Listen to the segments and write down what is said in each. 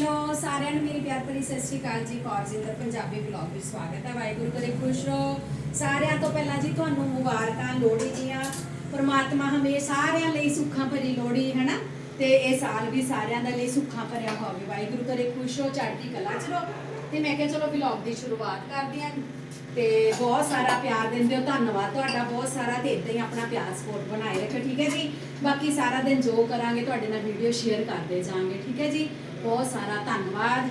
Hello, ਸਾਰਿਆਂ ਨੂੰ ਮੇਰੀ ਪਿਆਰ ਭਰੀ ਸਤਿ ਸ਼੍ਰੀ ਅਕਾਲ ਜੀ ਕੌਰਜਿੰਦਰ ਪੰਜਾਬੀ ਵਲੌਗ ਵਿੱਚ ਸਵਾਗਤ ਹੈ। ਵਾਹਿਗੁਰੂ ਕਰੇ ਖੁਸ਼ ਰਹੋ। ਸਾਰਿਆਂ ਤੋਂ ਪਹਿਲਾਂ ਜੀ, ਤੁਹਾਨੂੰ ਮੁਬਾਰਕਾਂ, ਲੋਹੜੀ ਦੀਆਂ। ਪਰਮਾਤਮਾ ਹਮੇ ਸਾਰਿਆਂ ਲਈ ਸੁੱਖਾਂ ਭਰੀ ਲੋਹੜੀ ਹੈ ਨਾ ਤੇ ਇਹ ਸਾਲ ਵੀ ਸਾਰਿਆਂ ਦੇ ਲਈ ਸੁੱਖਾਂ ਭਰਿਆ ਹੋਵੇ। ਵਾਹਿਗੁਰੂ ਕਰੇ ਖੁਸ਼ ਹੋ ਚੜ੍ਹਦੀ ਕਲਾ ਚ ਰਹੋ। ਤੇ ਮੈਂ ਕਿਹਾ, ਚਲੋ ਵਲੌਗ ਦੀ ਸ਼ੁਰੂਆਤ ਕਰਦੇ ਹਾਂ ਤੇ ਬਹੁਤ ਸਾਰਾ ਪਿਆਰ ਦਿੰਦੇ ਹੋ, ਧੰਨਵਾਦ ਤੁਹਾਡਾ ਬਹੁਤ ਸਾਰਾ। ਤੇ ਇਦਾਂ ਹੀ ਆਪਣਾ ਪਿਆਰ ਸਪੋਰਟ ਬਣਾਏ ਰੱਖੋ ਠੀਕ ਹੈ ਜੀ? ਬਾਕੀ ਸਾਰਾ ਦਿਨ ਜੋ ਕਰਾਂਗੇ, ਤੁਹਾਡੇ ਨਾਲ ਵੀਡੀਓ ਸ਼ੇਅਰ ਕਰਦੇ ਜਾਵਾਂਗੇ, ਠੀਕ ਹੈ ਜੀ? ਬਹੁਤ ਸਾਰਾ ਧੰਨਵਾਦ।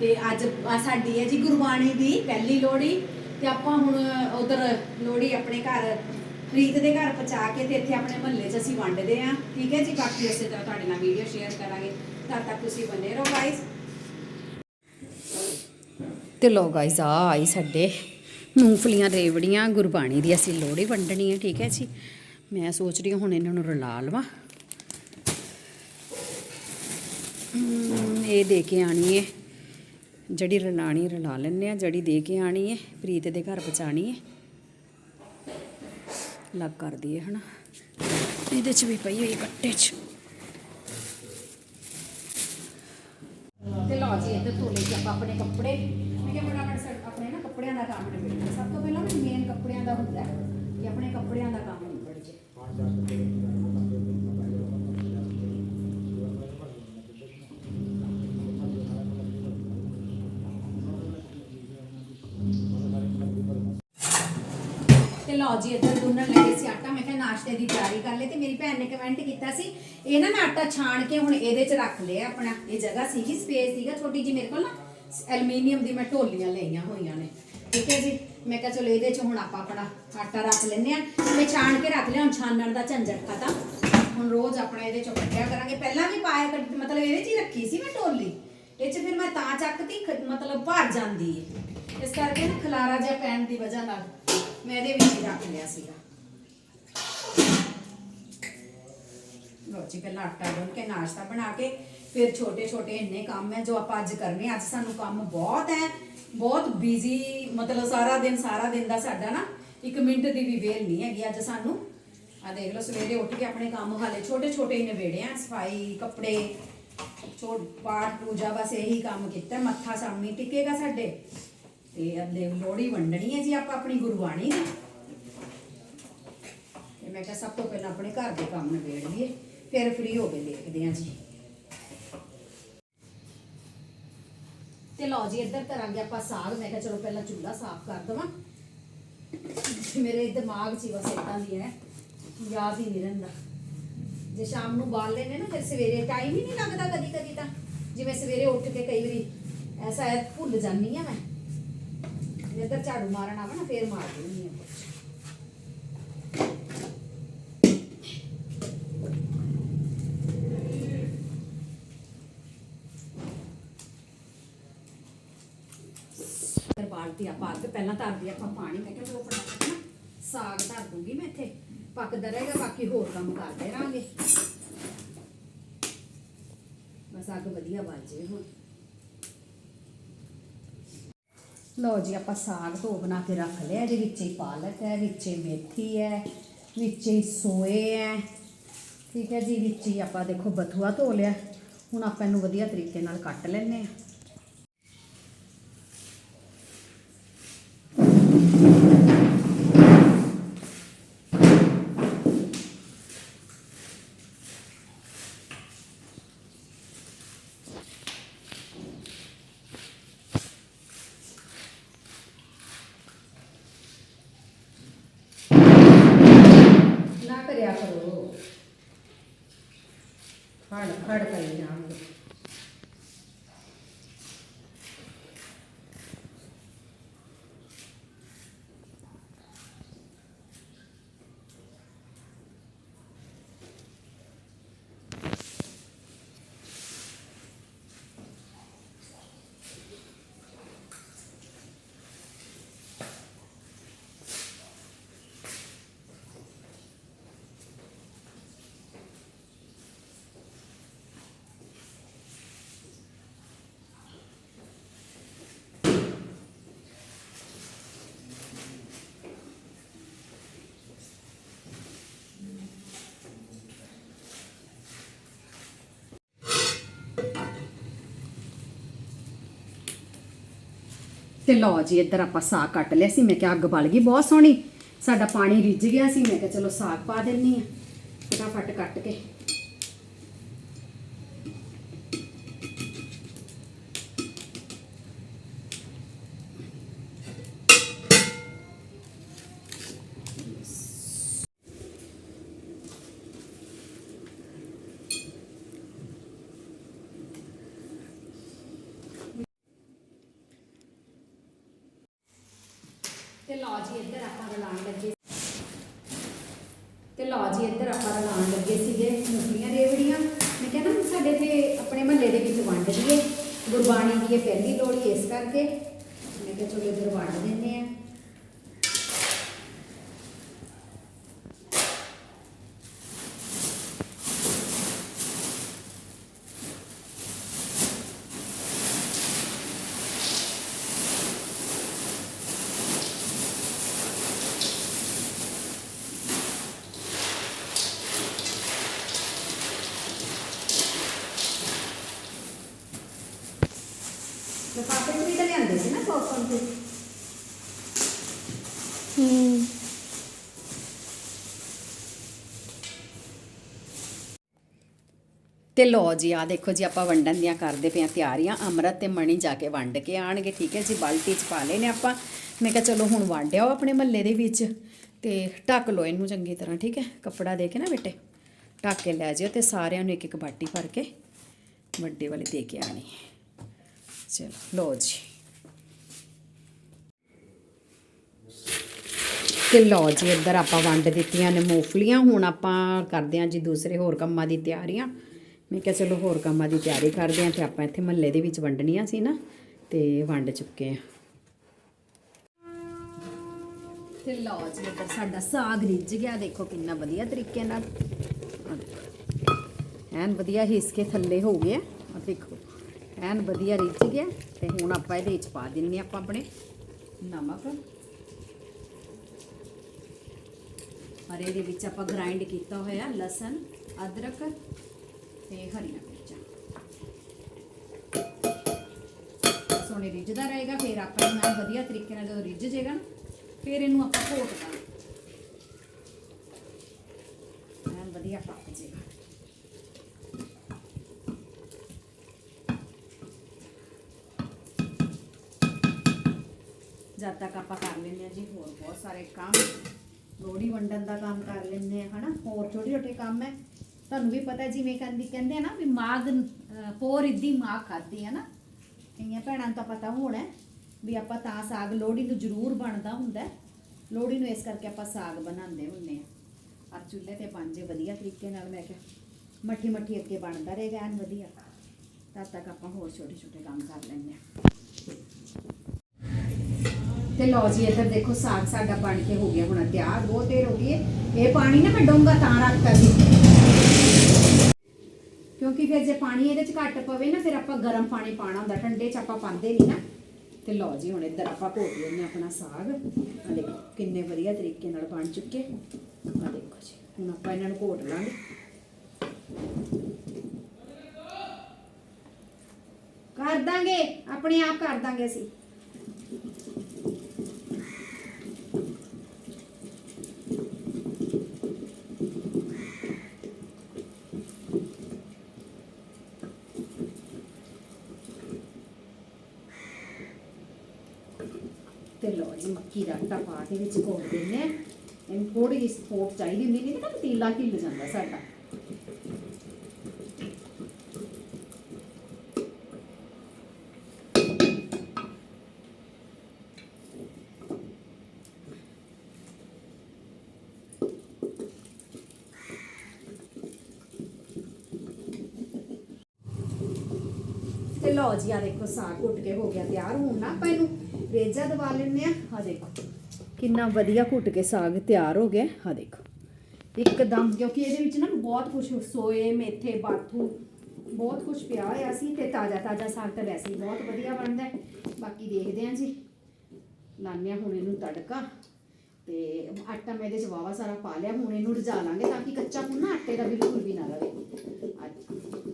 ਤੇ ਅੱਜ ਸਾਡੀ ਹੈ ਜੀ ਗੁਰਬਾਣੀ ਦੀ ਪਹਿਲੀ ਲੋਹੜੀ। ਤੇ ਆਪਾਂ ਹੁਣ ਉਧਰ ਲੋਹੜੀ ਆਪਣੇ ਘਰ ਪ੍ਰੀਤ ਦੇ ਘਰ ਪਹੁੰਚਾ ਕੇ ਤੇ ਇੱਥੇ ਆਪਣੇ ਮਹੱਲੇ 'ਚ ਅਸੀਂ ਵੰਡਦੇ ਆਂ ਠੀਕ ਹੈ ਜੀ? ਬਾਕੀ ਉਸੇ ਤਰ੍ਹਾਂ ਤੁਹਾਡੇ ਨਾਲ ਵੀਡੀਓ ਸ਼ੇਅਰ ਕਰਾਂਗੇ। ਤਦ ਤੱਕ ਤੁਸੀਂ ਬਨੇ ਰਹੋ ਗਾਇਸ ਤੇ ਲੋ ਗਾਇਸ ਆ ਆਈ ਸਾਡੇ ਮੂੰਗਫਲੀਆਂ ਰੇਵੜੀਆਂ। ਗੁਰਬਾਣੀ ਦੀ ਅਸੀਂ ਲੋਹੜੀ ਵੰਡਣੀ ਹੈ ਠੀਕ ਹੈ ਜੀ? ਮੈਂ ਸੋਚ ਰਹੀ ਹਾਂ ਹੁਣ ਇਹਨਾਂ ਨੂੰ ਰਲਾ ਲਵਾਂ। ਹਮ, ਇਹ ਦੇ ਕੇ ਆਣੀ ਹੈ ਜਿਹੜੀ ਰਲਾਣੀ ਰਲਾ ਲੈਂਦੇ ਆ, ਜਿਹੜੀ ਦੇ ਕੇ ਆਣੀ ਹੈ ਪ੍ਰੀਤ ਦੇ ਘਰ ਪਹੁੰਚਾਣੀ ਹੈ ਲੱਗ ਕਰਦੀ ਦਈਏ ਹਨਾ। ਇਹਦੇ ਚ ਵੀ ਪਈ ਹੋਈ ਕੱਟੇ ਚ। ਤੇ ਲਓ ਜੀ ਇੱਧਰ ਧੋਲੇ ਚ ਆਪਾਂ ਆਪਣੇ ਕੱਪੜੇ। ਮੈਂ ਕਿਹਾ ਫਟਾਫਟ ਆਪਣੇ ਨਾ ਕੱਪੜਿਆਂ ਦਾ ਕੰਮ ਨਿਬੇੜੀਏ ਸਭ ਤੋਂ ਪਹਿਲਾਂ ਮੇਨ ਕੱਪੜਿਆਂ ਦਾ ਹੁੰਦਾ ਕਿ ਆਪਣੇ ਕੱਪੜਿਆਂ ਦਾ ਕੰਮ ਨਿਬੜ ਜੇ। ਤੇ ਲਓ ਜੀ, ਇੱਧਰ ਗੁੰਨਣ ਲੱਗੇ ਸੀ ਆਟਾ। ਮੈਂ ਕਿਹਾ ਨਾਸ਼ਤੇ ਦੀ ਤਿਆਰੀ ਕਰ ਲਈ ਤੇ ਮੇਰੀ ਭੈਣ ਨੇ ਕਮੈਂਟ ਕੀਤਾ ਸੀ, ਇਹ ਨਾ ਮੈਂ ਆਟਾ ਛਾਣ ਕੇ ਹੁਣ ਇਹਦੇ 'ਚ ਰੱਖ ਲਿਆ ਆਪਣਾ। ਇਹ ਜਗ੍ਹਾ ਸੀਗੀ ਸਪੇਸ ਸੀਗਾ ਛੋਟੀ ਜੀ ਮੇਰੇ ਕੋਲ ਨਾ। ਐਲੂਮੀਨੀਅਮ ਦੀ ਮੈਂ ਢੋਲੀਆਂ ਲਈਆਂ ਹੋਈਆਂ ਨੇ। ਠੀਕ ਹੈ ਜੀ? ਮੈਂ ਕਿਹਾ ਚਲੋ ਇਹਦੇ 'ਚ ਹੁਣ ਆਪਾਂ ਆਪਣਾ ਆਟਾ ਰੱਖ ਲੈਂਦੇ ਆ ਮੈਂ ਛਾਣ ਕੇ ਰੱਖ ਲਿਆ, ਹੁਣ ਛਾਣਨ ਦਾ ਝੰਜਟ ਖਤਮ। ਹੁਣ ਰੋਜ਼ ਆਪਣਾ ਇਹਦੇ 'ਚੋਂ ਕੱਢਿਆ ਕਰਾਂਗੇ। ਪਹਿਲਾਂ ਵੀ ਪਾਇਆ ਕਰ- ਮਤਲਬ ਇਹਦੇ 'ਚ ਹੀ ਰੱਖੀ ਸੀ ਮੈਂ ਢੋਲੀ ਇਹ 'ਚ ਫਿਰ ਮੈਂ ਤਾਂ ਚੱਕਦੀ ਮਤਲਬ ਭਰ ਜਾਂਦੀ ਹੈ ਇਸ ਕਰਕੇ ਨਾ ਖਲਾਰਾ ਜਿਹਾ ਪੈਣ ਦੀ ਵਜ੍ਹਾ ਨਾਲ। ਮੈਂ ਇਹਦੇ ਵਿੱਚ ਹੀ ਰੱਖ ਲਿਆ ਸੀਗਾ। ਲੋ ਜੀ, ਪਹਿਲਾਂ ਆਟਾ ਗੁੰਨ ਕੇ, ਨਾਸ਼ਤਾ ਬਣਾ ਕੇ, ਫਿਰ ਛੋਟੇ ਛੋਟੇ ਇੰਨੇ ਕੰਮ ਹੈ ਜੋ ਆਪਾਂ ਅੱਜ ਕਰਨੇ ਅੱਜ ਸਾਨੂੰ ਕੰਮ ਬਹੁਤ ਹੈ, ਬਹੁਤ ਬਿਜ਼ੀ ਮਤਲਬ ਸਾਰਾ ਦਿਨ ਸਾਰਾ ਦਿਨ ਦਾ ਸਾਡਾ ਨਾ, ਇੱਕ ਮਿੰਟ ਦੀ ਵੀ ਵੇਲ ਨਹੀਂ ਹੈਗੀ। ਅੱਜ ਸਾਨੂੰ ਆ ਦੇਖ ਲਓ, ਸਵੇਰੇ ਉੱਠ ਕੇ ਆਪਣੇ ਕੰਮ ਹਾਲੇ ਛੋਟੇ ਛੋਟੇ ਹੀ ਨਿਬੇੜੇ ਆ ਸਫ਼ਾਈ, ਕੱਪੜੇ, ਛੋਟ ਪਾਠ ਪੂਜਾ ਬਸ ਇਹੀ ਕੰਮ ਕੀਤਾ। ਮੱਥਾ ਸਾਹਮਣੇ ਟਿਕੇਗਾ ਸਾਡੇ। ਤੇ ਅੱਲੇ ਲੋਹੜੀ ਵੰਡਣੀ ਹੈ ਜੀ ਆਪਾਂ ਆਪਣੀ ਗੁਰਬਾਣੀ ਦੀ। ਤੇ ਮੈਂ ਕਿਹਾ ਸਭ ਤੋਂ ਪਹਿਲਾਂ ਆਪਣੇ ਘਰ ਦੇ ਕੰਮ ਨਿਬੇੜ ਲਈਏ, ਫਿਰ ਫ੍ਰੀ ਹੋ ਕੇ ਦੇਖਦੇ ਹਾਂ ਜੀ। ਤੇ ਲਓ ਜੀ, ਇੱਧਰ ਕਰਾਂਗੇ ਆਪਾਂ ਸਾਗ। ਮੈਂ ਕਿਹਾ ਚਲੋ ਪਹਿਲਾਂ ਚੁੱਲ੍ਹਾ ਸਾਫ਼ ਕਰ ਦਵਾਂ। ਮੇਰੇ ਦਿਮਾਗ 'ਚ ਹੀ ਬਸ ਇਦਾਂ ਦੀ ਹੈ, ਯਾਦ ਹੀ ਨਹੀਂ ਰਹਿੰਦਾ। ਜੇ ਸ਼ਾਮ ਨੂੰ ਬਾਲ ਲੈਨੇ ਨਾ, ਫਿਰ ਸਵੇਰੇ ਟਾਈਮ ਹੀ ਨਹੀਂ ਲੱਗਦਾ ਕਦੀ ਕਦੀ ਤਾਂ। ਜਿਵੇਂ ਸਵੇਰੇ ਉੱਠ ਕੇ ਕਈ ਵਾਰੀ ਐਸਾ ਹੈ ਭੁੱਲ ਜਾਂਦੀ ਆ ਮੈਂ। ਇੱਧਰ ਝਾੜੂ ਮਾਰਨ ਆਵਾ ਨਾ, ਫੇਰ ਮਾਰ ਦਿੰਦੀ ਆ ਕੁਛ ਫਿਰ ਬਾਲਟੀ ਆਪਾਂ ਅੱਗ ਪਹਿਲਾਂ ਧਰਦੀ ਆਪਾਂ ਪਾਣੀ ਮੈਂ ਕਿਹਾ ਚਲੋ ਫਟਾਫਟ ਨਾ, ਸਾਗ ਧਰ ਦੂੰਗੀ ਮੈਂ ਇੱਥੇ ਪੱਕਦਾ ਰਹੇਗਾ ਬਾਕੀ ਹੋਰ ਕੰਮ ਕਰਦੇ ਰਹਾਂਗੇ ਬਸ ਅੱਗ ਵਧੀਆ ਬਲ ਜੇ ਹੁਣ। ਲਓ ਜੀ, ਆਪਾਂ ਸਾਗ ਧੋ ਬਣਾ ਕੇ ਰੱਖ ਲਿਆ, ਇਹਦੇ ਵਿੱਚ ਹੀ ਪਾਲਕ ਹੈ, ਵਿੱਚ ਹੀ ਮੇਥੀ ਹੈ, ਵਿੱਚ ਹੀ ਸੋਏ ਹੈ। ਠੀਕ ਹੈ ਜੀ, ਵਿੱਚ ਹੀ ਆਪਾਂ ਦੇਖੋ ਬਥੂਆ ਧੋ ਲਿਆ। ਹੁਣ ਆਪਾਂ ਇਹਨੂੰ ਵਧੀਆ ਤਰੀਕੇ ਨਾਲ ਕੱਟ ਲੈਂਦੇ ਆ ਤੇ ਲਓ ਜੀ, ਇੱਧਰ ਆਪਾਂ ਸਾਗ ਕੱਟ ਲਿਆ ਸੀ, ਮੈਂ ਕਿਹਾ ਅੱਗ ਬਲ ਗਈ, ਬਹੁਤ ਸੋਹਣੀ। ਸਾਡਾ ਪਾਣੀ ਰਿੱਝ ਗਿਆ ਸੀ, ਮੈਂ ਕਿਹਾ ਚਲੋ ਸਾਗ ਪਾ ਦਿੰਨੀ ਆ, ਫਟਾਫਟ ਕੱਟ ਕੇ। ਤੇ ਲਓ ਜੀ, ਇੱਧਰ ਆਪਾਂ ਰਲਾਉਣ ਲੱਗੇ ਤੇ ਲਓ ਜੀ, ਇੱਧਰ ਆਪਾਂ ਰਲਾਉਣ ਲੱਗੇ ਸੀਗੇ। ਮੁਸਲੀਆਂ ਰੇਵੜੀਆਂ ਮੈਂ ਕਿਹਾ ਨਾ, ਸਾਡੇ ਤੇ ਆਪਣੇ ਮਹੱਲੇ ਦੇ ਵਿੱਚ ਵੰਡ ਦਈਏ ਗੁਰਬਾਣੀ ਦੀ ਇਹ ਪਹਿਲੀ ਲੋੜੀ ਇਸ ਕਰਕੇ। ਮੈਂ ਕਿਹਾ ਚਲੋ ਇੱਧਰ ਵੰਡ ਦਿੰਦੇ ਆ ਲਿਫਾਫੇ ਚ ਵੀ ਤਾਂ ਲਿਆਂਦੇ ਸੀ ਨਾ ਪੌਪਕੌਰਨ ਤੇ ਹੂੰ ਤੇ ਲਓ ਜੀ ਆ ਦੇਖੋ ਜੀ, ਆਪਾਂ ਵੰਡਣ ਦੀਆਂ ਕਰਦੇ ਪਏ ਆ ਤਿਆਰੀਆਂ। ਅਮਰਤ ਤੇ ਮਣੀ ਜਾ ਕੇ ਵੰਡ ਕੇ ਆਣਗੇ, ਠੀਕ ਹੈ ਜੀ? ਬਾਲਟੀ 'ਚ ਪਾ ਲਏ ਨੇ ਆਪਾਂ। ਮੈਂ ਕਿਹਾ ਚਲੋ ਹੁਣ ਵੰਡਿਓ ਆਪਣੇ ਮਹੱਲੇ ਦੇ ਵਿੱਚ ਤੇ ਢੱਕ ਲਓ ਇਹਨੂੰ ਚੰਗੀ ਤਰ੍ਹਾਂ, ਠੀਕ ਹੈ? ਕੱਪੜਾ ਦੇ ਕੇ ਨਾ ਬੇਟੇ, ਢੱਕ ਕੇ ਲੈ ਜਿਓ ਤੇ ਸਾਰਿਆਂ ਨੂੰ ਇੱਕ ਇੱਕ ਬਾਟੀ ਭਰ ਕੇ ਵੱਡੇ ਵਾਲੇ ਦੇ ਕੇ ਆਣੀ ਚਲੋ, ਲਓ ਜੀ। ਤੇ ਲਓ ਜੀ, ਇੱਧਰ ਆਪਾਂ ਵੰਡ ਦਿੱਤੀਆਂ ਨੇ ਮੂੰਗਫਲੀਆਂ। ਹੁਣ ਆਪਾਂ ਕਰਦੇ ਹਾਂ ਜੀ ਦੂਸਰੇ ਹੋਰ ਕੰਮਾਂ ਦੀ ਤਿਆਰੀਆਂ। ਮੈਂ ਕਿਹਾ ਚਲੋ ਹੋਰ ਕੰਮਾਂ ਦੀ ਤਿਆਰੀ ਕਰਦੇ ਹਾਂ ਤੇ ਆਪਾਂ ਇੱਥੇ ਮਹੱਲੇ ਦੇ ਵਿੱਚ ਵੰਡਣੀਆਂ ਸੀ ਨਾ, ਤੇ ਵੰਡ ਚੁੱਕੇ ਆ ਤੇ ਲਓ ਜੀ, ਇੱਧਰ ਸਾਡਾ ਸਾਗ ਰਿੱਝ ਗਿਆ। ਦੇਖੋ ਕਿੰਨਾ ਵਧੀਆ ਤਰੀਕੇ ਨਾਲ। ਐਨ ਵਧੀਆ ਹਿੱਸ ਕੇ ਥੱਲੇ ਹੋ ਗਿਆ ਆ ਦੇਖੋ, ਐਨ ਵਧੀਆ ਰਿੱਝ ਗਿਆ। ਤੇ ਹੁਣ ਆਪਾਂ ਇਹਦੇ ਵਿੱਚ ਪਾ ਦਿੰਨੇ ਆਪਾਂ ਆਪਣੇ ਨਮਕ। ਔਰ ਇਹਦੇ ਵਿੱਚ ਆਪਾਂ ਗ੍ਰਾਈਂਡ ਕੀਤਾ ਹੋਇਆ ਲਸਣ, ਅਦਰਕ ਤੇ ਹਰੀਆਂ ਮਿਰਚਾਂ ਸੋਨੇ ਰਿੱਝਦਾ ਰਹੇਗਾ, ਫਿਰ ਆਪਾਂ ਇਹਨੂੰ ਵਧੀਆ ਤਰੀਕੇ ਨਾਲ ਜਦੋਂ ਰਿੱਝ ਜਾਏਗਾ ਨਾ, ਫਿਰ ਇਹਨੂੰ ਆਪਾਂ ਘੋਟ ਦਾਂਗੇ। ਐਨ ਵਧੀਆ ਪੱਕ ਜਾਏਗਾ ਜਦ ਤੱਕ ਆਪਾਂ ਕਰ ਲੈਂਦੇ ਆ ਜੀ ਹੋਰ ਬਹੁਤ ਸਾਰੇ ਕੰਮ, ਲੋਹੜੀ ਵੰਡਣ ਦਾ ਕੰਮ ਕਰ ਲੈਂਦੇ ਆ ਹਨਾ? ਹੋਰ ਛੋਟੇ ਛੋਟੇ ਕੰਮ ਹੈ। ਤੁਹਾਨੂੰ ਵੀ ਪਤਾ ਜਿਵੇਂ ਕਹਿੰਦੀ ਕਹਿੰਦੇ ਆ ਨਾ ਵੀ ਮਾਗ ਅਹ, ਪੋਰ ਇੱਦੀ ਮਾਗ ਖਾਦੀ ਹੈ ਨਾ। ਕਈਆਂ ਭੈਣਾਂ ਨੂੰ ਤਾਂ ਪਤਾ ਹੋਣਾ ਵੀ ਆਪਾਂ ਤਾਂ ਸਾਗ ਲੋਹੜੀ ਨੂੰ ਜ਼ਰੂਰ ਬਣਦਾ ਹੁੰਦਾ ਹੈ। ਲੋਹੜੀ ਨੂੰ ਇਸ ਕਰਕੇ ਆਪਾਂ ਸਾਗ ਬਣਾਉਂਦੇ ਹੁੰਦੇ ਆ ਆ ਚੁੱਲ੍ਹੇ ਤੇ ਬਣ ਵਧੀਆ ਤਰੀਕੇ ਨਾਲ ਮੈਂ ਕਿਹਾ ਮੱਠੀ ਮੱਠੀ ਅੱਗੇ ਬਣਦਾ ਰਹੇਗਾ ਐਨ ਵਧੀਆ। ਤਦ ਤੱਕ ਆਪਾਂ ਹੋਰ ਛੋਟੇ ਛੋਟੇ ਕੰਮ ਕਰ ਲੈਂਦੇ ਆ ਤੇ ਲਓ ਜੀ ਇੱਧਰ ਦੇਖੋ ਸਾਗ ਸਾਡਾ ਬਣ ਕੇ ਹੋ ਗਿਆ ਹੁਣ ਤਿਆਰ ਬਹੁਤ ਦੇਰ ਹੋ ਗਈ ਹੈ। ਇਹ ਪਾਣੀ ਨਾ ਮੈਂ ਡੋਂਗਾ ਤਾਂ ਰੱਖਤਾ ਸੀ। ਕਿਉਂਕਿ ਫਿਰ ਜੇ ਪਾਣੀ ਇਹਦੇ ਚ ਘੱਟ ਪਵੇ ਨਾ, ਫਿਰ ਆਪਾਂ ਗਰਮ ਪਾਣੀ ਪਾਣਾ ਹੁੰਦਾ, ਠੰਡੇ ਚ ਆਪਾਂ ਪਾਉਂਦੇ ਨਹੀਂ ਨਾ। ਤੇ ਲਓ ਜੀ, ਹੁਣ ਇੱਧਰ ਆਪਾਂ ਘੋਟ ਲੈਂਦੇ ਹਾਂ ਆਪਣਾ ਸਾਗ। ਆ ਦੇਖੋ, ਕਿੰਨੇ ਵਧੀਆ ਤਰੀਕੇ ਨਾਲ ਬਣ ਚੁੱਕੇ। ਆ ਦੇਖੋ ਜੀ, ਹੁਣ ਆਪਾਂ ਇਹਨਾਂ ਨੂੰ ਘੋਟ ਲਾਂਗੇ। ਕਰ ਦਾਂਗੇ, ਆਪਣੇ ਆਪ ਕਰ ਦਾਂਗੇ ਅਸੀਂ ਤੇ ਲਓ ਜੀ ਮੱਕੀ ਦਾ ਆਟਾ ਵਿੱਚ ਘੋਲ ਦਿੰਦੇ ਹਾਂ ਇਹਨੂੰ ਥੋੜੀ ਜਿਹੀ ਸਪੋਰਟ ਚਾਹੀਦੀ ਹੁੰਦੀ ਨਹੀਂ ਤਾਂ ਪਤੀਲਾ ਹਿੱਲ ਜਾਂਦਾ ਸਾਡਾ। ਤੇ ਲਓ ਜੀ ਆ ਦੇਖੋ ਸਾਗ ਘੁੱਟ ਕੇ ਹੋ ਗਿਆ ਤਿਆਰ। ਹੁਣ ਨਾ ਆਪਾਂ ਇਹਨੂੰ ਰੇਜਾ ਦਵਾ ਲੈਂਦੇ ਆ ਆ ਦੇਖੋ। ਕਿੰਨਾ ਵਧੀਆ ਘੁੱਟ ਕੇ ਸਾਗ ਤਿਆਰ ਹੋ ਗਿਆ। ਆ ਦੇਖੋ। ਇੱਕਦਮ, ਕਿਉਂਕਿ ਇਹਦੇ ਵਿੱਚ ਨਾ ਬਹੁਤ ਕੁਝ ਸੋਏ ਮੇਥੇ, ਬਾਥੂ, ਬਹੁਤ ਕੁਝ ਪਿਆ ਹੋਇਆ ਸੀ ਤੇ ਤਾਜ਼ਾ ਤਾਜ਼ਾ ਸਾਗ ਤਾਂ ਵੈਸੇ ਹੀ ਬਹੁਤ ਵਧੀਆ ਬਣਦਾ ਹੈ। ਬਾਕੀ ਦੇਖਦੇ ਹਾਂ ਜੀ। ਲਾਉਂਦੇ ਹਾਂ ਹੁਣ ਇਹਨੂੰ ਤੜਕਾ ਤੇ ਆਟਾ ਮੈਂ ਇਹਦੇ ਚ ਵਾਵਾ ਸਾਰਾ ਪਾ ਲਿਆ। ਹੁਣ ਇਹਨੂੰ ਰਜਾ ਲਾਂਗੇ ਤਾਂ ਕਿ ਕੱਚਾ ਪੁੰਨਾ ਆਟੇ ਦਾ ਬਿਲਕੁਲ ਵੀ ਨਾ ਰਹੇ ਅੱਜ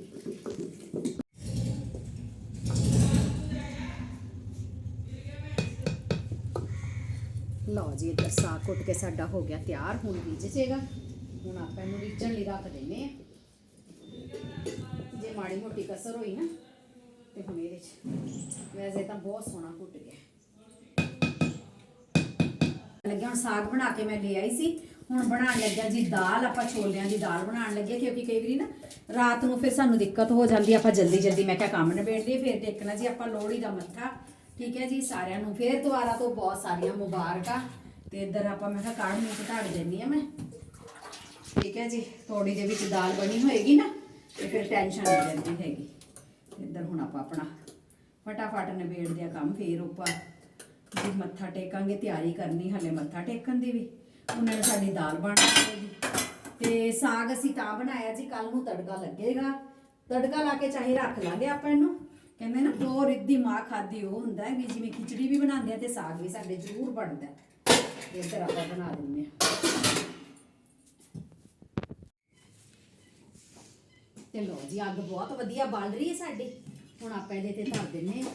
ਲਓ ਜੀ, ਇੱਧਰ ਸਾਗ ਕੁੱਟ ਕੇ ਸਾਡਾ ਹੋ ਗਿਆ ਤਿਆਰ, ਹੁਣ ਬੀਜ ਜੇਗਾ। ਹੁਣ ਆਪਾਂ ਇਹਨੂੰ ਬੀਜਣ ਲਈ ਰੱਖ ਦਿੰਨੇ ਆ ਜੇ ਮਾੜੀ ਮੋਟੀ ਕਸਰ ਹੋਈ ਨਾ, ਤੇ ਹੁਣ ਇਹਦੇ ਚ। ਵੈਸੇ ਤਾਂ ਬਹੁਤ ਸੋਹਣਾ ਕੁੱਟ ਗਿਆ। ਲੱਗਿਆ ਹੁਣ ਸਾਗ ਬਣਾ ਕੇ ਮੈਂ ਲੈ ਆਈ ਸੀ। ਹੁਣ ਬਣਾਉਣ ਲੱਗਿਆ ਜੀ ਦਾਲ, ਆਪਾਂ ਛੋਲਿਆਂ ਦੀ ਦਾਲ ਬਣਾਉਣ ਲੱਗੇ, ਕਿਉਂਕਿ ਕਈ ਵਾਰੀ ਨਾ ਰਾਤ ਨੂੰ ਫਿਰ ਸਾਨੂੰ ਦਿੱਕਤ ਹੋ ਜਾਂਦੀ ਆਪਾਂ ਜਲਦੀ ਜਲਦੀ ਮੈਂ ਕਿਹਾ ਕੰਮ ਨਿਬੇੜ ਲਈਏ ਫਿਰ ਦੇਖਣਾ ਜੀ ਆਪਾਂ ਲੋਹੜੀ ਦਾ ਮੱਥਾ ਠੀਕ ਹੈ ਜੀ ਸਾਰਿਆਂ ਨੂੰ। ਫਿਰ ਦੁਬਾਰਾ ਤੋਂ ਬਹੁਤ ਸਾਰੀਆਂ ਮੁਬਾਰਕਾਂ। ਤੇ ਇੱਧਰ ਆਪਾਂ ਮੈਂ ਕਿਹਾ ਕਾੜ ਨੂੰ ਘਟਾੜ ਦਿੰਨੀ ਆ ਮੈਂ। ਠੀਕ ਹੈ ਜੀ ਥੋੜੀ ਦੇ ਵਿੱਚ ਦਾਲ ਬਣੀ ਹੋਏਗੀ ਨਾ, ਤੇ ਫਿਰ ਟੈਨਸ਼ਨ ਨਹੀਂ ਰਹਿੰਦੀ ਹੈਗੀ। ਇੱਧਰ ਹੁਣ ਆਪਾਂ ਆਪਣਾ ਫਟਾਫਟ ਨਿਬੇੜਦੇ ਆ ਕੰਮ ਫੇਰ ਉੱਪਰ ਜੀ ਮੱਥਾ ਟੇਕਾਂਗੇ, ਤਿਆਰੀ ਕਰਨੀ ਹਲੇ ਮੱਥਾ ਟੇਕਣ ਦੀ ਵੀ। ਉਹਨਾਂ ਨੇ ਸਾਡੀ ਦਾਲ ਬਣ ਜਾਏਗੀ ਤੇ ਸਾਗ ਅਸੀਂ ਤਾਂ ਬਣਾਇਆ ਜੀ ਕੱਲ ਨੂੰ ਤੜਕਾ ਲੱਗੇਗਾ। ਤੜਕਾ ਲਾ ਕੇ ਚਾਹੇ ਰੱਖ ਲਾਂਗੇ ਆਪਾਂ ਇਹਨੂੰ। ਕਹਿੰਦੇ ਨਾ ਦੋ ਰਿੱਧੀ ਮਾਂ ਖਾਦੀ ਉਹ ਹੁੰਦਾ ਹੈ ਵੀ ਜਿਵੇਂ ਖਿਚੜੀ ਵੀ ਬਣਾਉਂਦੇ ਆ ਤੇ ਸਾਗ ਵੀ ਸਾਡੇ ਜ਼ਰੂਰ ਬਣਦਾ ਹੈ। ਤੇ ਇੱਧਰ ਆਪਾਂ ਬਣਾ ਦਿੰਦੇ ਆ ਤੇ ਲੋ ਜੀ, ਅੱਗ ਬਹੁਤ ਵਧੀਆ ਬਲ ਰਹੀ ਹੈ ਸਾਡੀ। ਹੁਣ ਆਪਾਂ ਇਹਦੇ ਤੇ ਧਰ ਦਿੰਨੇ ਆ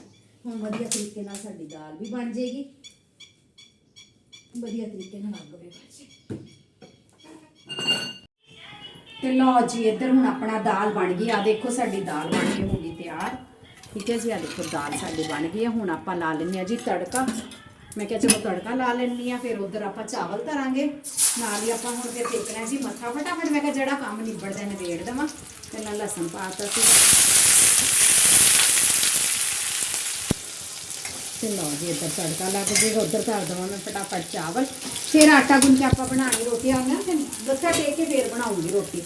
ਹੁਣ ਵਧੀਆ ਤਰੀਕੇ ਨਾਲ ਸਾਡੀ ਦਾਲ ਵੀ ਬਣ ਜਾਏਗੀ। ਵਧੀਆ ਤਰੀਕੇ ਨਾਲ ਅੱਗ ਵੀ ਬਣ ਜਾਏਗੀ। ਤੇ ਲੋ ਜੀ, ਇੱਧਰ ਹੁਣ ਆਪਣਾ ਦਾਲ ਬਣ ਗਈ। ਆ ਦੇਖੋ, ਸਾਡੀ ਦਾਲ ਬਣ ਗਈ। ਠੀਕ ਹੈ ਜੀ ਆ ਦੇਖੋ ਦਾਲ ਸਾਡੀ ਬਣ ਗਈ ਹੈ, ਹੁਣ ਆਪਾਂ ਲਾ ਲੈਂਦੇ ਆ ਜੀ ਤੜਕਾ। ਮੈਂ ਕਿਹਾ ਚਲੋ ਤੜਕਾ ਲਾ ਲੈਂਦੀ ਆ ਫਿਰ ਉਧਰ ਆਪਾਂ ਚਾਵਲ ਧਰਾਂਗੇ। ਨਾਲ ਹੀ ਆਪਾਂ ਹੁਣ ਫਿਰ ਦੇਖਣਾ ਜੀ ਮੱਥਾ। ਫਟਾਫਟ ਮੈਂ ਕਿਹਾ ਜਿਹੜਾ ਕੰਮ ਨਿਬੜਦਾ ਨਿਬੇੜ ਦੇਵਾਂ, ਤੇ ਨਾਲ ਲਸਣ ਪਾਤਾ ਸੀ। ਤੇ ਲਓ ਜੀ, ਇੱਧਰ ਤੜਕਾ ਲੱਗ ਜਾਏਗਾ ਉਧਰ ਧਰ ਦੇਵਾਂ ਮੈਂ ਫਟਾਫਟ ਚਾਵਲ। ਫਿਰ ਆਟਾ ਗੁੰਨ ਕੇ ਆਪਾਂ ਬਣਾਣੀ ਰੋਟੀ। ਆ ਨਾ ਫਿਰ ਦੱਸਿਆ ਟੇਕ ਕੇ ਫਿਰ ਬਣਾਉਂਗੀ ਰੋਟੀ।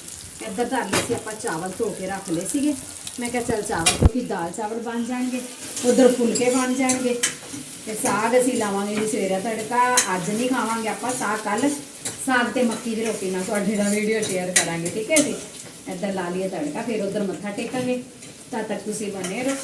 ਇੱਧਰ ਧਰ ਲਏ ਸੀ ਆਪਾਂ ਚਾਵਲ ਧੋ ਕੇ ਰੱਖ ਲਏ ਸੀਗੇ। ਮੈਂ ਕਿਹਾ ਚੱਲ ਚਾਵਲ, ਕਿਉਂਕਿ ਦਾਲ ਚਾਵਲ ਬਣ ਜਾਣਗੇ, ਉਧਰ ਫੁਲਕੇ ਬਣ ਜਾਣਗੇ। ਤੇ ਸਾਗ ਅਸੀਂ ਲਾਵਾਂਗੇ ਜੀ ਸਵੇਰੇ ਤੜਕਾ, ਅੱਜ ਨਹੀਂ ਖਾਵਾਂਗੇ ਆਪਾਂ ਸਾਗ, ਕੱਲ ਸਾਗ ਤੇ ਮੱਕੀ ਦੀ ਰੋਟੀ ਨਾਲ ਤੁਹਾਡੇ ਨਾਲ ਵੀਡੀਓ ਸ਼ੇਅਰ ਕਰਾਂਗੇ, ਠੀਕ ਹੈ ਜੀ? ਇੱਧਰ ਲਾ ਲਈਏ ਤੜਕਾ, ਫਿਰ ਉਧਰ ਮੱਥਾ ਟੇਕਾਂਗੇ। ਤਦ ਤੱਕ ਤੁਸੀਂ ਬਨੇ ਰਹੋ।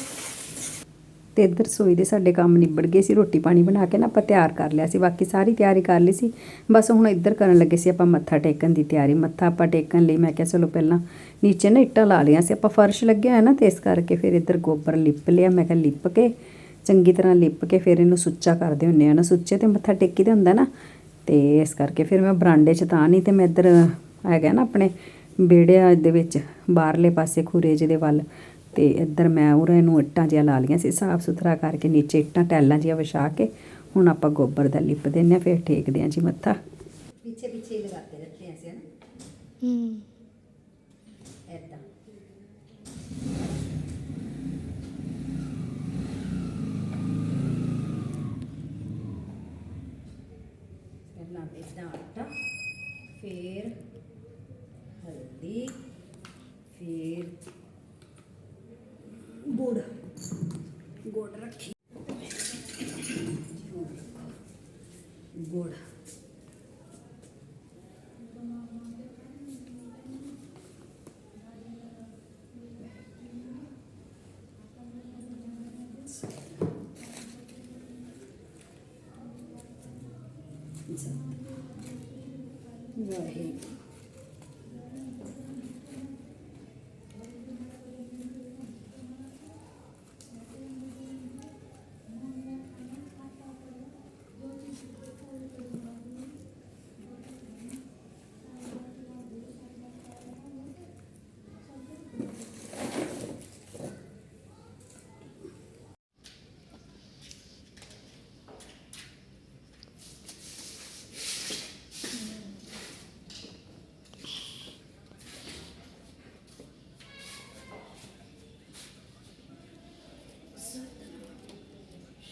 ਤੇ ਇੱਧਰ ਰਸੋਈ ਦੇ ਸਾਡੇ ਕੰਮ ਨਿਬੜ ਗਏ ਸੀ, ਰੋਟੀ ਪਾਣੀ ਬਣਾ ਕੇ ਨਾ ਆਪਾਂ ਤਿਆਰ ਕਰ ਲਿਆ ਸੀ, ਬਾਕੀ ਸਾਰੀ ਤਿਆਰੀ ਕਰ ਲਈ ਸੀ। ਬਸ ਹੁਣ ਇੱਧਰ ਕਰਨ ਲੱਗੇ ਸੀ ਆਪਾਂ ਮੱਥਾ ਟੇਕਣ ਦੀ ਤਿਆਰੀ, ਮੱਥਾ ਆਪਾਂ ਟੇਕਣ ਲਈ, ਮੈਂ ਕਿਹਾ ਚਲੋ ਪਹਿਲਾਂ ਨੀਚੇ ਨਾ ਇੱਟਾਂ ਲਾ ਲਈਆਂ ਸੀ, ਆਪਾਂ ਫਰਸ਼ ਲੱਗਿਆ ਹੋਇਆ ਨਾ ਤੇ ਇਸ ਕਰਕੇ ਫਿਰ ਇੱਧਰ ਗੋਬਰ ਲਿਪ ਲਿਆ, ਮੈਂ ਕਿਹਾ ਲਿਪ ਕੇ, ਚੰਗੀ ਤਰ੍ਹਾਂ ਲਿਪ ਕੇ ਫਿਰ ਇਹਨੂੰ ਸੁੱਚਾ ਕਰਦੇ ਹੁੰਨੇ ਆ ਨਾ, ਸੁੱਚੇ ਤੇ ਮੱਥਾ ਟੇਕੀ ਦਾ ਹੁੰਦਾ ਨਾ, ਤੇ ਇਸ ਕਰਕੇ ਫਿਰ ਮੈਂ ਬਰਾਂਡੇ 'ਚ ਤਾਂ ਨਹੀਂ ਤੇ ਮੈਂ ਇੱਧਰ ਹੈਗਾ ਨਾ ਆਪਣੇ ਵਿਹੜਿਆਂ ਦੇ ਵਿੱਚ, ਬਾਹਰਲੇ ਪਾਸੇ ਖੂਰੇ ਜਿਹਦੇ ਵੱਲ ਤੇ ਇੱਧਰ ਮੈਂ ਉਰੇ ਨੂੰ ਇੱਟਾਂ ਜਿਹੀਆਂ ਲਾ ਲਈਆਂ ਸੀ ਸਾਫ਼ ਸੁਥਰਾ ਕਰਕੇ ਨੀਚੇ ਇੱਟਾਂ ਟੈਲਾਂ ਜਿਹੀਆਂ ਵਿਛਾ ਕੇ ਹੁਣ ਆਪਾਂ ਗੋਬਰ ਦਾ ਲਿਪ ਦਿੰਨੇ ਆ ਫਿਰ ਠੇਕਦੇ ਆ ਜੀ ਮੱਥਾ। ਪਿੱਛੇ ਪਿੱਛੇ ਲਗਾਤੇ ਰੱਖਦੇ ਆ ਸੀ ਨਾ ਹੂੰ। ਐਦਾਂ ਪਹਿਲਾਂ ਇਦਾਂ ਆਟਾ ਫਿਰ ਹਲਦੀ ਫਿਰ ਗੁੜ ਗੁੜ ਰੱਖੀ ਗੁੜ ਵਾਹਿਗੁਰੂ ਇੱਧਰ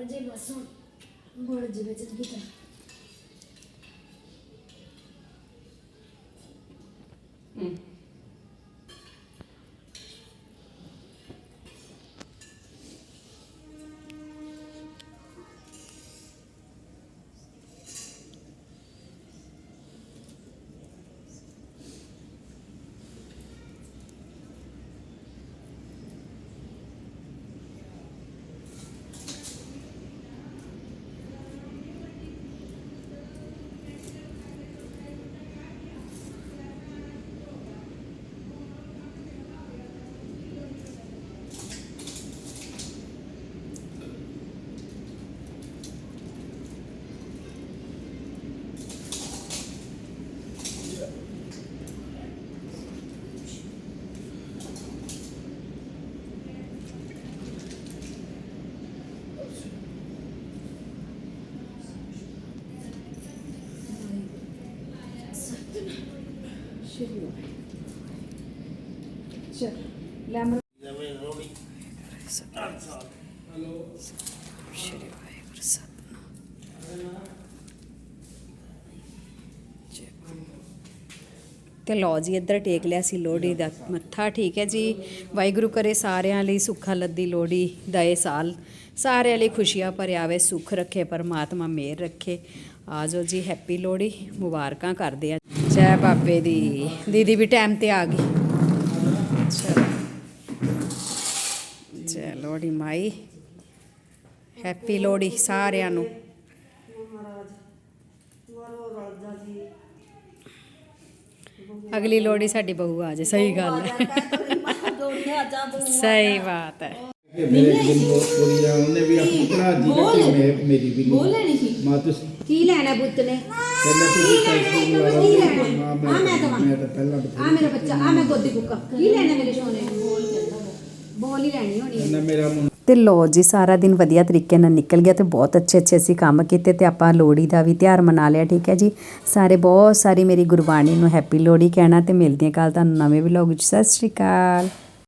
ਬਾਬਾ ਜੀ ਬਲ ਜੇ ਬਸ ਹੁਣ ਤੇ ਲਓ ਜੀ, ਇੱਧਰ ਟੇਕ ਲਿਆ ਸੀ ਲੋਹੜੀ ਦਾ ਮੱਥਾ, ਠੀਕ ਹੈ ਜੀ। ਵਾਹਿਗੁਰੂ ਕਰੇ ਸਾਰਿਆਂ ਲਈ ਸੁੱਖਾ ਲੱਦੀ ਲੋਹੜੀ ਦਾ ਇਹ ਸਾਲ। ਸਾਰਿਆਂ ਲਈ ਖੁਸ਼ੀਆਂ ਭਰਿਆ ਆਵੇ, ਸੁੱਖ ਰੱਖੇ, ਪਰਮਾਤਮਾ ਮਿਹਰ ਰੱਖੇ। ਆਜੋ ਜੀ, ਹੈਪੀ ਲੋਹੜੀ, ਮੁਬਾਰਕਾਂ ਕਰਦੇ ਆ। ਜੈ ਬਾਬੇ ਦੀ। ਦੀਦੀ ਵੀ ਟਾਈਮ ਤੇ ਆ ਗਈ। ਜੈ ਲੋਹੜੀ ਮਾਈ। ਹੈਪੀ ਲੋਹੜੀ ਸਾਰਿਆਂ ਨੂੰ। ਅਗਲੀ ਲੋਹੜੀ ਸਾਡੀ ਬਹੂ ਆ ਜੇ ਸਹੀ ਗੱਲ ਹੈ ਸਹੀ ਬਾਤ ਹੈ ਮੇਰੇ ਦਿਨ ਬਹੁਤ ਬੋਲੀ ਆ ਉਹਨੇ ਵੀ ਆਪਣੀ ਭਰਾ ਜੀ ਕਰਕੇ ਮੈਂ ਮੇਰੀ ਵੀ ਬੋਲ ਲੈਣੀ ਸੀ ਮਾਂ ਤੁਸੀਂ ਕੀ ਲੈਣਾ ਪੁੱਤ ਨੇ ਪਹਿਲਾਂ ਤੁਸੀਂ ਪੈਸੇ ਕੀ ਬੁਲਾ ਲੈਣਾ? ਮਾਂ ਆ ਮੈਂ ਮੈਂ ਦਵਾਂ। ਮੈਂ ਤਾਂ ਪਹਿਲਾਂ ਬਥੇਰੀ- ਆ ਮੇਰਾ ਬੱਚਾ ਆ ਮੈਂ ਗੋਦੀ ਕੁੱਕਾ ਕੀ ਲੈਣਾ ਮੇਰੇ ਸੋਨੇ ਬੋਲ ਹੀ ਲੈਣੀ ਹੋਣੀ ਹੈ ਕਹਿੰਦਾ ਮੇਰਾ ਮੁੰਡਾ ਤੇ ਲੋ ਜੀ, ਸਾਰਾ ਦਿਨ ਵਧੀਆ ਤਰੀਕੇ ਨਾਲ ਨਿਕਲ ਗਿਆ ਤੇ ਬਹੁਤ ਅੱਛੇ ਅੱਛੇ ਅਸੀਂ ਕੰਮ ਕੀਤੇ ਤੇ ਆਪਾਂ ਲੋਹੜੀ ਦਾ ਵੀ ਤਿਉਹਾਰ ਮਨਾ ਲਿਆ, ਠੀਕ ਹੈ ਜੀ? ਸਾਰੇ ਬਹੁਤ ਸਾਰੀ ਮੇਰੀ ਗੁਰਬਾਣੀ ਨੂੰ ਹੈਪੀ ਲੋਹੜੀ ਕਹਿਣਾ ਤੇ ਮਿਲਦੀਆਂ ਕੱਲ ਤੁਹਾਨੂੰ ਨਵੇਂ ਵਲੌਗ ਵਿੱਚ। ਸਤਿ ਸ਼੍ਰੀ ਅਕਾਲ।